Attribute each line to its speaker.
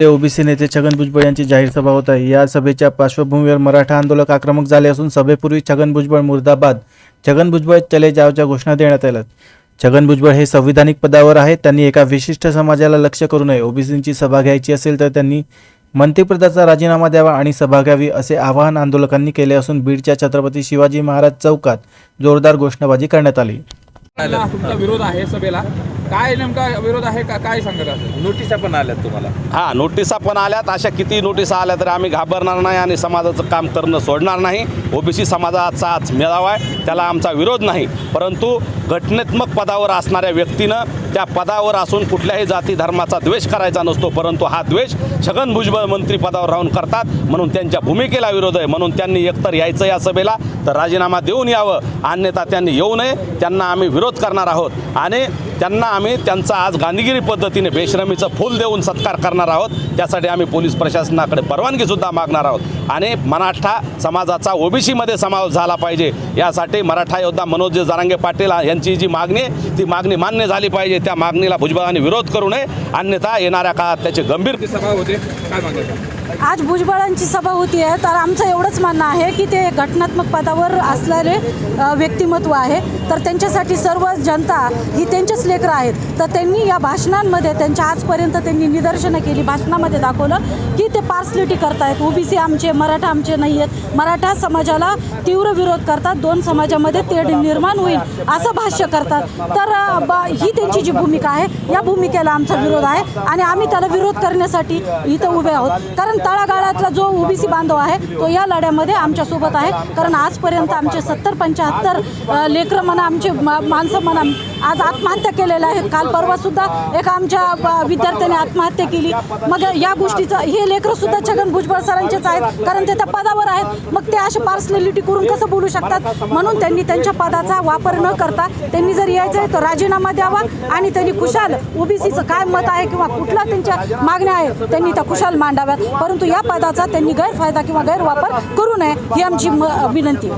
Speaker 1: ते ओबीसी नेते छगन भुजबळ यांची जाहीर सभा होत आहे. या सभेच्या पार्श्वभूमीवर मराठा आंदोलक आक्रमक झाले असून सभेपूर्वी छगन भुजबळ मुर्दाबाद छगन भुजबळ चले जावच्या घोषणा देण्यात आल्या. छगन भुजबळ हे संविधानिक पदावर आहेत त्यांनी एका विशिष्ट समाजाला लक्ष करू नये. ओबीसींची सभा घ्यायची असेल तर त्यांनी मंत्रिपदाचा राजीनामा द्यावा आणि सभा घ्यावी असे आवाहन आंदोलकांनी केले असून बीडच्या छत्रपती शिवाजी महाराज चौकात जोरदार घोषणाबाजी करण्यात आली.
Speaker 2: विरोध आहे सभेला. काय नेमका विरोध आहे का? काय सांगत आहे
Speaker 3: नोटिसा पण आल्यात तुम्हाला.
Speaker 4: हा नोटिसा पण आल्यात. अशा किती नोटिसा आल्या तरी आम्ही घाबरणार नाही आणि समाजाचं काम करणं सोडणार नाही. ओबीसी समाजाचा आज मेळावा आहे. त्याला आमचा विरोध नाही. परंतु घटनात्मक पदावर असणाऱ्या व्यक्तीनं त्या पदावर असून कुठल्याही जाती धर्माचा द्वेष करायचा नसतो. परंतु हा द्वेष छगन भुजबळ मंत्री पदावर राहून करतात. म्हणून त्यांच्या भूमिकेला विरोध आहे. म्हणून त्यांनी एकतर यायचं या सभेला तर राजीनामा देऊन यावं. अन्यथा त्यांनी येऊ नये. त्यांना आम्ही विरोध करणार आहोत. आणि त्यांना आम्ही त्यांचा आज गांधीगिरी पद्धतीने बेशरमीचं फूल देऊन सत्कार करणार आहोत. त्यासाठी आम्ही पोलीस प्रशासनाकडे परवानगीसुद्धा मागणार आहोत. आणि मराठा समाजाचा ओबीसीमध्ये समावेश झाला पाहिजे. यासाठी मराठा योद्धा मनोज जरांगे पाटील यांची जी मागणी आहे, ती मागणी मान्य झाली पाहिजे. त्या मागणीला भुजबळांनी विरोध करू नये. अन्यथा येणाऱ्या काळात त्याचे गंभीर
Speaker 2: सभा होते. काय
Speaker 5: आज भुजबळांची सभा होती आहे. तर आमचं एवढंच म्हणणं आहे की ते घटनात्मक पदावर असलेले व्यक्तिमत्व आहे. तर त्यांच्यासाठी सर्व जनता ही त्यांचेच लेकरं आहेत. तर त्यांनी या भाषणांमध्ये त्यांच्या आजपर्यंत त्यांनी निदर्शनं केली भाषणामध्ये दाखवलं की ते पार्सलिटी करतायत. ओबीसी आमचे मराठा आमचे नाही आहेत मराठा समाजाला तीव्र विरोध करतात. दोन समाजामध्ये तेढ निर्माण होईल असं भाष्य करतात. तर ही त्यांची जी भूमिका आहे या भूमिकेला आमचा विरोध आहे आणि आम्ही त्याला विरोध करण्यासाठी इथं उभे आहोत. कारण तळागाळातला जो ओबीसी बांधव आहे तो या लढ्यामध्ये आमच्यासोबत आहे. कारण आजपर्यंत आमचे सत्तर पंच्याहत्तर लेकरं म्हणा आमचे मा- माणसं म्हणा आज आत्महत्या केलेल्या आहेत. काल परवा सुद्धा एका आमच्या विद्यार्थ्याने आत्महत्या केली. मग या गोष्टीचं हे लेकरंसुद्धा छगन भुजबळ सरांचेच आहेत कारण ते त्या पदावर आहेत. मग ते असे पार्सनॅलिटी करून कसं बोलू शकतात? म्हणून त्यांनी त्यांच्या पदाचा वापर न करता त्यांनी जर यायचं आहे तर राजीनामा द्यावा आणि त्यांनी खुशाल ओबीसीचं काय मत आहे किंवा कुठला त्यांच्या मागण्या आहेत त्यांनी त्या खुशाल मांडाव्यात. परंतु या पदाचा त्यांनी गैरफायदा किंवा गैरवापर करू नये ही आमची म- विनंती